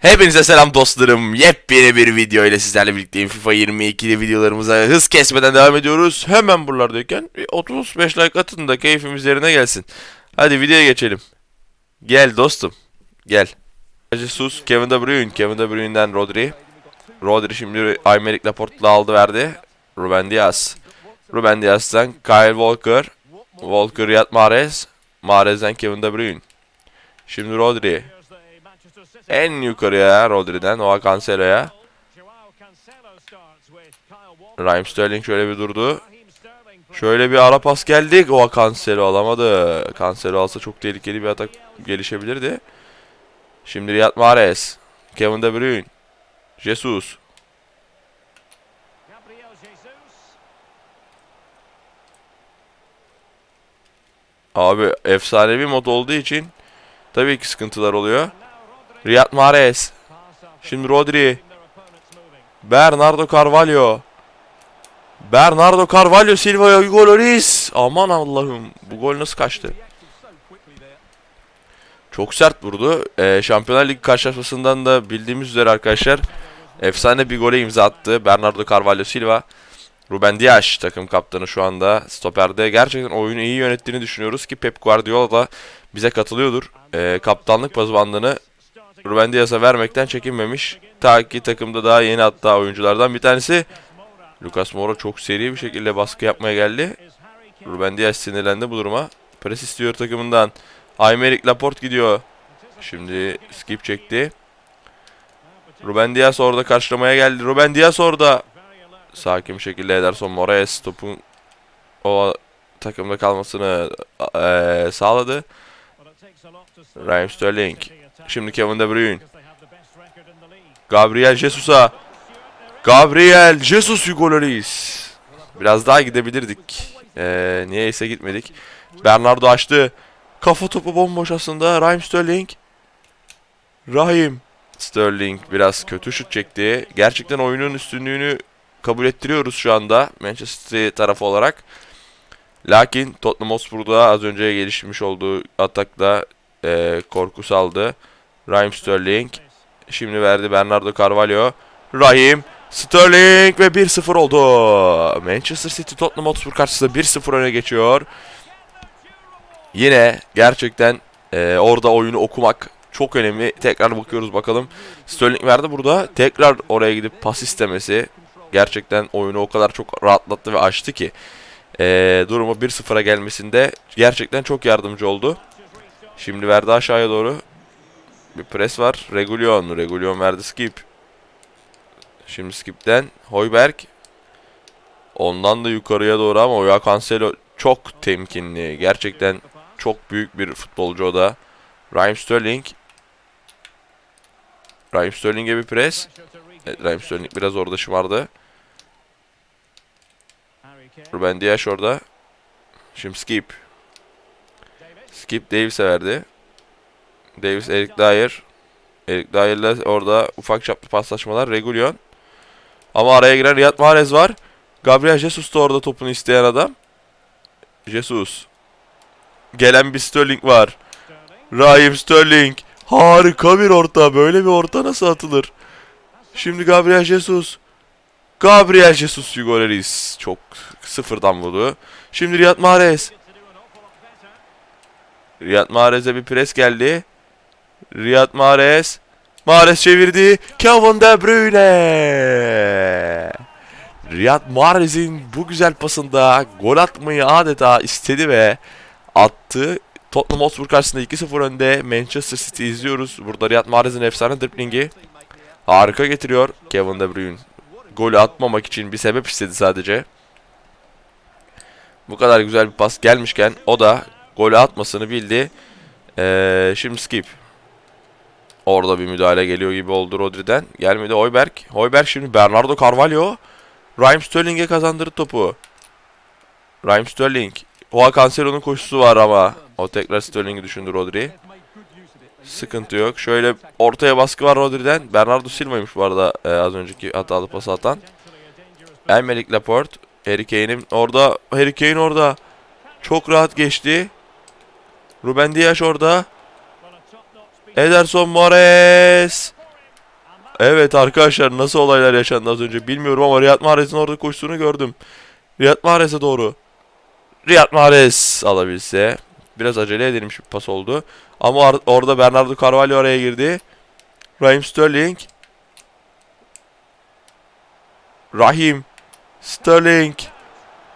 Hepinize selam dostlarım. Yepyeni bir video ile sizlerle birlikteyim. FIFA 22'li videolarımıza hız kesmeden devam ediyoruz. Hemen buralardayken bir 35 like atın da keyfimiz yerine gelsin. Hadi videoya geçelim. Gel dostum. Gel. Jesus, Kevin De Bruyne. Kevin De Bruyne'den Rodri. Rodri şimdi Aymeric Laporte'la aldı verdi. Ruben Diaz. Ruben Diaz'dan Kyle Walker. Walker Riyad Mahrez. Mahrez'den Kevin De Bruyne. Şimdi Rodri. En yukarıya Rodri'den Oha Cancelo'ya. Raheem Sterling şöyle bir durdu. Şöyle bir ara pas geldik. Oha Cancelo alamadı. Cancelo alsa çok tehlikeli bir atak gelişebilirdi. Şimdi Riyad Mahrez. Kevin De Bruyne. Jesus. Abi efsanevi mod olduğu için tabii ki sıkıntılar oluyor. Riyad Mahrez. Şimdi Rodri. Bernardo Carvalho. Bernardo Carvalho Silva'ya gol Lloris. Aman Allah'ım. Bu gol nasıl kaçtı? Çok sert vurdu. Ee, Şampiyonlar Ligi karşılaşmasından da bildiğimiz üzere arkadaşlar efsane bir gole imza attı. Bernardo Carvalho Silva. Ruben Dias takım kaptanı şu anda stoperde. Gerçekten oyunu iyi yönettiğini düşünüyoruz ki Pep Guardiola da bize katılıyordur. Ee, kaptanlık pazubandını Ruben Dias'a vermekten çekinmemiş. Ta ki takımda daha yeni hatta oyunculardan bir tanesi. Lucas Moura çok seri bir şekilde baskı yapmaya geldi. Ruben Dias sinirlendi bu duruma. Pres istiyor takımından. Aymeric Laporte gidiyor. Şimdi skip çekti. Ruben Dias orada karşılamaya geldi. Ruben Dias orada. Sakin bir şekilde Ederson Moraes topun o takımda kalmasını eee, sağladı. Raheem Sterling. Şimdi Kevin De Bruyne. Gabriel Jesus'a. Gabriel Jesus Hugo. Biraz daha gidebilirdik. Ee, niyeyse gitmedik. Bernardo açtı. Kafa topu bomboş aslında. Raheem Sterling. Raheem. Sterling biraz kötü şut çekti. Gerçekten oyunun üstünlüğünü kabul ettiriyoruz şu anda Manchester tarafı olarak. Lakin Tottenham Hotspur'da az önce gelişmiş olduğu atakla e, korku saldı. Raheem Sterling. Şimdi verdi Bernardo Carvalho. Raheem Sterling ve 1-0 oldu. Manchester City Tottenham Hotspur karşısında 1-0 öne geçiyor. Yine gerçekten e, orada oyunu okumak çok önemli. Tekrar bakıyoruz bakalım. Sterling verdi burada. Tekrar oraya gidip pas istemesi gerçekten oyunu o kadar çok rahatlattı ve açtı ki e, durumu 1-0'a gelmesinde gerçekten çok yardımcı oldu. Şimdi verdi aşağıya doğru. Bir pres var. Regulion. Regulion verdi skip. Şimdi skipten Hoiberg. Ondan da yukarıya doğru ama Oya Cancelo çok temkinli. Gerçekten çok büyük bir futbolcu o da. Raheem Sterling. Raheem Sterling'e bir pres. Evet, Raheem Sterling biraz orada şımardı. Ruben Dias orada. Şimdi skip. Skip Davis'e verdi. Davis Eric Dyer. Eric Dyer'la orada ufak çaplı paslaşmalar. Regulion. Ama araya giren Riyad Mahrez var. Gabriel Jesus da orada topunu isteyen adam. Jesus. Gelen bir Sterling var. Raheem Sterling. Harika bir orta. Böyle bir orta nasıl atılır? Şimdi Gabriel Jesus. Gabriel Jesus Hugo Lloris. Çok sıfırdan vurdu. Şimdi Riyad Mahrez. Riyad Mahrez'e bir pres geldi. Riyad Mahrez. Mahrez çevirdi. Kevin De Bruyne. Riyad Mahrez'in bu güzel pasında gol atmayı adeta istedi ve attı. Tottenham Hotspur karşısında 2-0 önde Manchester City izliyoruz. Burada Riyad Mahrez'in efsane driblingi. Harika getiriyor Kevin De Bruyne. Golü atmamak için bir sebep istedi sadece. Bu kadar güzel bir pas gelmişken o da golü atmasını bildi. Ee, şimdi skip. Orada bir müdahale geliyor gibi oldu Rodri'den. Gelmedi Hoiberg. Hoiberg şimdi Bernardo Carvalho. Raheem Sterling'e kazandırdı topu. Raheem Sterling. Oha Cancelo'nun koşusu var ama. O tekrar Sterling'i düşündü Rodri. Sıkıntı yok. Şöyle ortaya baskı var Rodri'den. Bernardo Silva'ymış bu arada e, az önceki hatalı pası atan. Emerick Laporte. Harry Kane'in orada. Harry Kane orada. Çok rahat geçti. Ruben Dias orada. Ederson Moraes. Evet arkadaşlar nasıl olaylar yaşandı az önce bilmiyorum ama Riyad Mahrez'in orada koştuğunu gördüm. Riyad Mahrez'e doğru. Riyad Mahrez alabilse. Biraz acele edilmiş bir pas oldu. Ama ar- orada Bernardo Carvalho araya girdi. Raheem Sterling. Rahim. Sterling.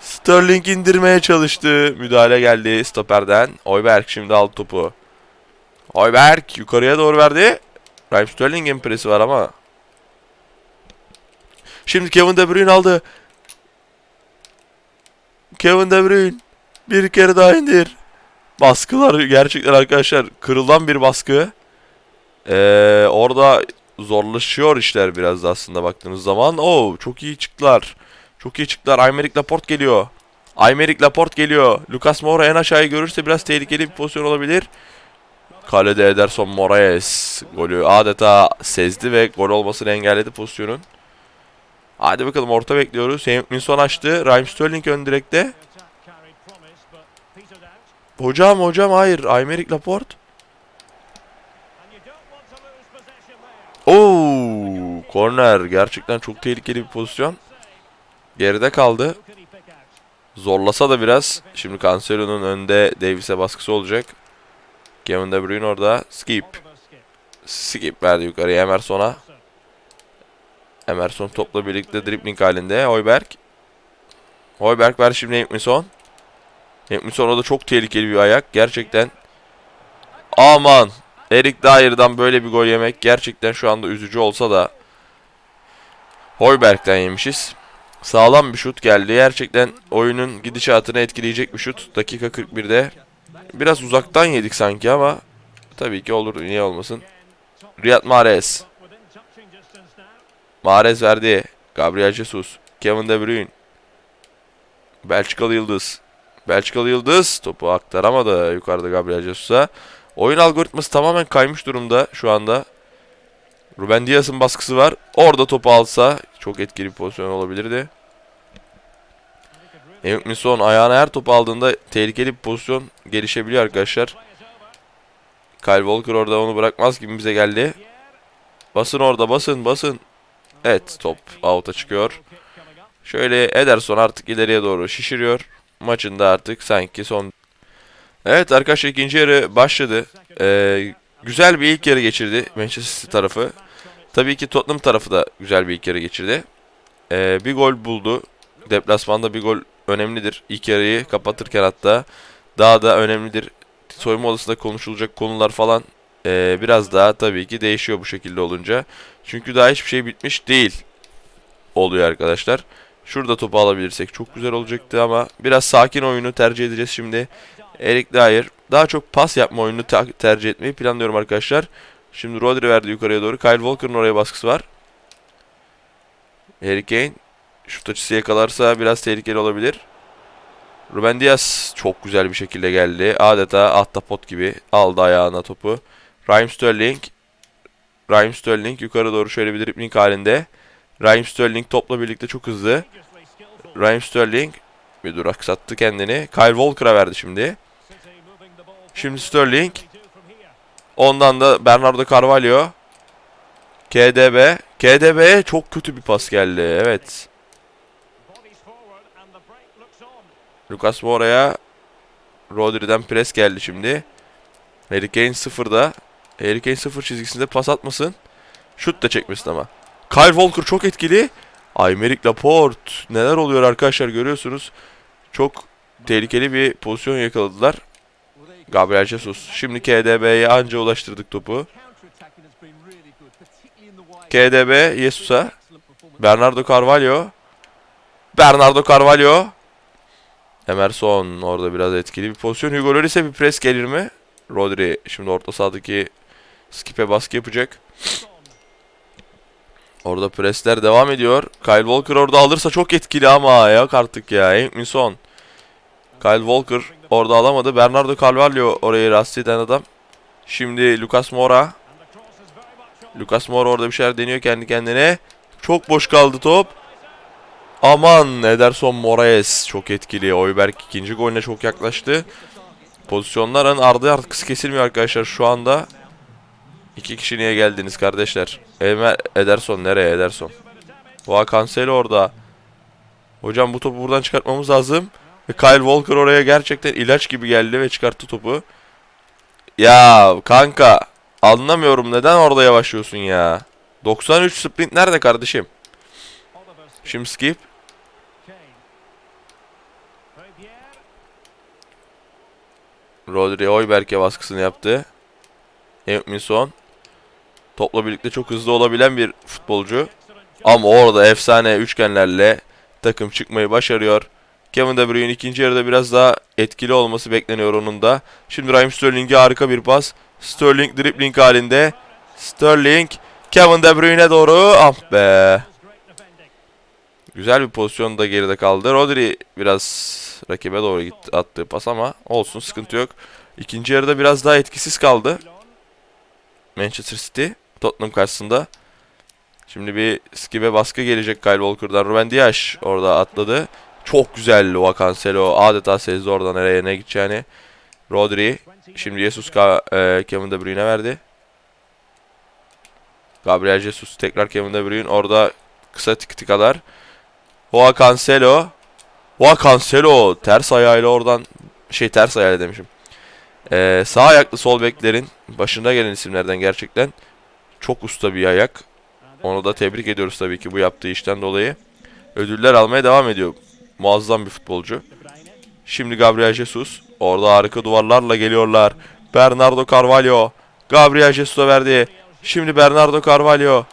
Sterling indirmeye çalıştı. Müdahale geldi stoperden. Oyberk şimdi aldı topu. Oyberk yukarıya doğru verdi. Raheem Sterling'in presi var ama. Şimdi Kevin De Bruyne aldı. Kevin De Bruyne. Bir kere daha indir. Baskılar gerçekten arkadaşlar kırılan bir baskı. Ee, orada zorlaşıyor işler biraz da aslında baktığınız zaman. Oo çok iyi çıktılar. Çok iyi çıktılar. Aymeric Laporte geliyor. Aymeric Laporte geliyor. Lucas Moura en aşağıyı görürse biraz tehlikeli bir pozisyon olabilir. Kalede Ederson Moraes golü adeta sezdi ve gol olmasını engelledi pozisyonun. Hadi bakalım orta bekliyoruz. Minson açtı. Raheem Sterling ön direkte. Hocam hocam hayır. Aymeric Laporte. Oo, korner. Gerçekten çok tehlikeli bir pozisyon. Geride kaldı. Zorlasa da biraz. Şimdi Cancelo'nun önde Davis'e baskısı olacak. Kevin De Bruyne orada. Skip. Skip verdi yukarıya Emerson'a. Emerson topla birlikte dribbling halinde. Hoiberg. Hoiberg ver şimdi Ekmison. Ekmison o da çok tehlikeli bir ayak. Gerçekten. Aman. Erik Dyer'dan böyle bir gol yemek gerçekten şu anda üzücü olsa da Hoiberg'den yemişiz. Sağlam bir şut geldi. Gerçekten oyunun gidişatını etkileyecek bir şut. Dakika 41'de. Biraz uzaktan yedik sanki ama tabii ki olur. Niye olmasın. Riyad Mahrez. Mahrez verdi. Gabriel Jesus. Kevin De Bruyne. Belçikalı Yıldız. Belçikalı Yıldız topu aktaramadı yukarıda Gabriel Jesus'a. Oyun algoritması tamamen kaymış durumda şu anda. Ruben Dias'ın baskısı var. Orada topu alsa çok etkili bir pozisyon olabilirdi. Emik Minson ayağına her topu aldığında tehlikeli bir pozisyon gelişebiliyor arkadaşlar. Kyle Walker orada onu bırakmaz gibi bize geldi. Basın orada basın basın. Evet top out'a çıkıyor. Şöyle Ederson artık ileriye doğru şişiriyor. Maçın da artık sanki son... Evet arkadaşlar ikinci yarı başladı. Ee, güzel bir ilk yarı geçirdi Manchester City tarafı. Tabii ki Tottenham tarafı da güzel bir ilk yarı geçirdi. Ee, bir gol buldu. Deplasmanda bir gol önemlidir. İlk yarıyı kapatırken hatta daha da önemlidir. Soyunma odasında konuşulacak konular falan ee, biraz daha tabii ki değişiyor bu şekilde olunca. Çünkü daha hiçbir şey bitmiş değil oluyor arkadaşlar. Şurada topu alabilirsek çok güzel olacaktı ama biraz sakin oyunu tercih edeceğiz şimdi. Erik Dyer daha çok pas yapma oyununu tercih etmeyi planlıyorum arkadaşlar. Şimdi Rodri verdi yukarıya doğru. Kyle Walker'ın oraya baskısı var. Harry Kane şut açısı yakalarsa biraz tehlikeli olabilir. Ruben Dias çok güzel bir şekilde geldi. Adeta ahtapot gibi aldı ayağına topu. Raheem Sterling. Raheem Sterling yukarı doğru şöyle bir dribbling halinde. Raheem Sterling topla birlikte çok hızlı. Raheem Sterling bir durak sattı kendini. Kyle Walker'a verdi şimdi. Şimdi Sterling. Ondan da Bernardo Carvalho. KDB. KDB'ye çok kötü bir pas geldi. Evet. Lucas Moura'ya Rodri'den pres geldi şimdi. Harry Kane sıfırda. Harry Kane sıfır çizgisinde pas atmasın. Şut da çekmesin ama. Kyle Walker çok etkili. Aymeric Laporte. Neler oluyor arkadaşlar görüyorsunuz. Çok tehlikeli bir pozisyon yakaladılar. Gabriel Jesus. Şimdi KDB'ye anca ulaştırdık topu. KDB Jesus'a. Bernardo Carvalho. Bernardo Carvalho. Emerson orada biraz etkili bir pozisyon. Hugo Lloris'e bir pres gelir mi? Rodri şimdi orta sahadaki skip'e baskı yapacak. Orada presler devam ediyor. Kyle Walker orada alırsa çok etkili ama yok artık ya. Enkminson. Kyle Walker orada alamadı. Bernardo Carvalho orayı rahatsız eden adam. Şimdi Lucas Moura. Lucas Moura orada bir şeyler deniyor kendi kendine. Çok boş kaldı top. Aman Ederson Moraes çok etkili. Oyberg ikinci golüne çok yaklaştı. Pozisyonların ardı arkası kesilmiyor arkadaşlar şu anda. İki kişi niye geldiniz kardeşler? Elmer Ederson nereye Ederson? Oha Cancelo orada. Hocam bu topu buradan çıkartmamız lazım. Ve Kyle Walker oraya gerçekten ilaç gibi geldi ve çıkarttı topu. Ya kanka anlamıyorum neden orada yavaşlıyorsun ya. 93 sprint nerede kardeşim? Şimdi skip. Rodri Oyberk'e baskısını yaptı. Emilson. Topla birlikte çok hızlı olabilen bir futbolcu. Ama orada efsane üçgenlerle takım çıkmayı başarıyor. Kevin De Bruyne ikinci yarıda biraz daha etkili olması bekleniyor onun da. Şimdi Raheem Sterling'e harika bir pas. Sterling dribbling halinde. Sterling Kevin De Bruyne doğru. Ah be. Güzel bir pozisyonda geride kaldı. Rodri biraz rakibe doğru gitti attığı pas ama olsun sıkıntı yok. İkinci yarıda biraz daha etkisiz kaldı. Manchester City Tottenham karşısında. Şimdi bir skibe baskı gelecek Kyle Walker'dan. Ruben Dias orada atladı. Çok güzel Loa Cancelo. Adeta sezdi orada nereye ne gideceğini. Rodri. Şimdi Jesus Ka e, Kevin De Bruyne verdi. Gabriel Jesus tekrar Kevin De Bruyne. Orada kısa tik tikalar. Joao Cancelo. Joao Cancelo ters ayağıyla oradan şey ters ayağıyla demişim. Ee, sağ ayaklı sol beklerin başında gelen isimlerden gerçekten çok usta bir ayak. Onu da tebrik ediyoruz tabii ki bu yaptığı işten dolayı. Ödüller almaya devam ediyor. Muazzam bir futbolcu. Şimdi Gabriel Jesus. Orada harika duvarlarla geliyorlar. Bernardo Carvalho. Gabriel Jesus'a verdi. Şimdi Bernardo Carvalho.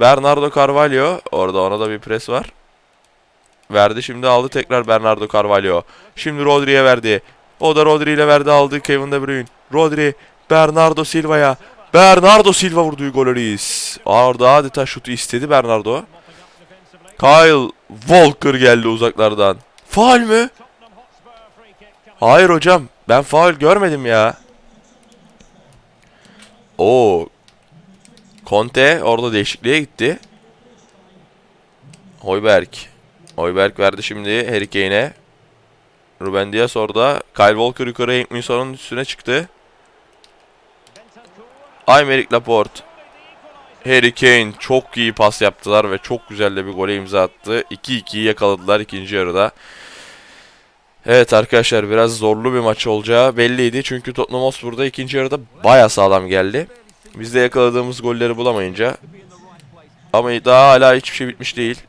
Bernardo Carvalho. Orada ona da bir pres var. Verdi şimdi aldı tekrar Bernardo Carvalho. Şimdi Rodri'ye verdi. O da Rodri ile verdi aldı Kevin De Bruyne. Rodri Bernardo Silva'ya. Bernardo Silva vurduğu gol Lloris. Orada adeta şutu istedi Bernardo. Kyle Walker geldi uzaklardan. Faul mü? Hayır hocam. Ben faul görmedim ya. Oo. Conte orada değişikliğe gitti. Hoiberg. Hoiberg verdi şimdi Harry Kane'e. Ruben Dias orada. Kyle Walker yukarı Hank üstüne çıktı. Aymeric Laporte. Harry Kane çok iyi pas yaptılar ve çok güzel de bir gole imza attı. 2-2'yi yakaladılar ikinci yarıda. Evet arkadaşlar biraz zorlu bir maç olacağı belliydi. Çünkü Tottenham Hotspur'da ikinci yarıda baya sağlam geldi. Biz de yakaladığımız golleri bulamayınca. Ama daha hala hiçbir şey bitmiş değil.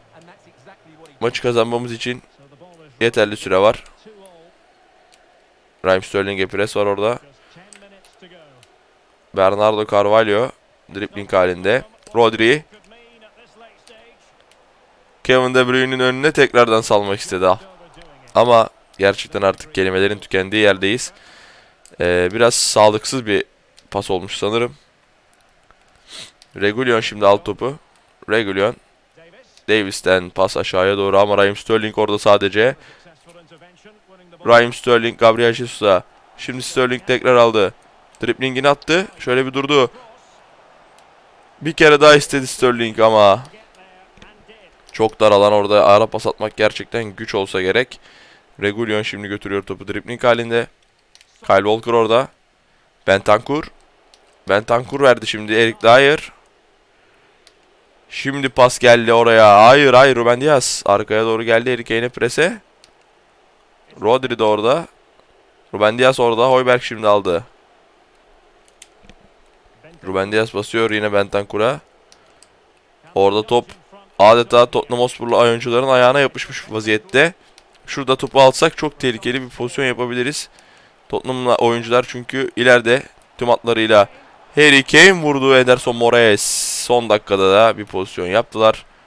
Maçı kazanmamız için yeterli süre var. Raheem Sterling'e pres var orada. Bernardo Carvalho dribbling halinde. Rodri Kevin De Bruyne'in önüne tekrardan salmak istedi. Ama gerçekten artık kelimelerin tükendiği yerdeyiz. Ee, biraz sağlıksız bir pas olmuş sanırım. Regulion şimdi alt topu. Regulion. Davis'ten pas aşağıya doğru ama Raheem Sterling orada sadece. Raheem Sterling Gabriel Jesus'a. Şimdi Sterling tekrar aldı. Driblingini attı. Şöyle bir durdu. Bir kere daha istedi Sterling ama çok dar alan orada ara pas atmak gerçekten güç olsa gerek. Regulion şimdi götürüyor topu dribbling halinde. Kyle Walker orada. Bentancur. Bentancur verdi şimdi Eric Dyer. Şimdi pas geldi oraya. Hayır hayır Ruben Dias. Arkaya doğru geldi Eric Kane'e prese. Rodri de orada. Ruben Dias orada. Hoiberg şimdi aldı. Ruben Dias basıyor yine Bentancur'a. Orada top adeta Tottenham Hotspur'lu oyuncuların ayağına yapışmış vaziyette. Şurada topu alsak çok tehlikeli bir pozisyon yapabiliriz. Tottenham'la oyuncular çünkü ileride tüm atlarıyla Harry Kane vurdu Ederson Moraes. Son dakikada da bir pozisyon yaptılar.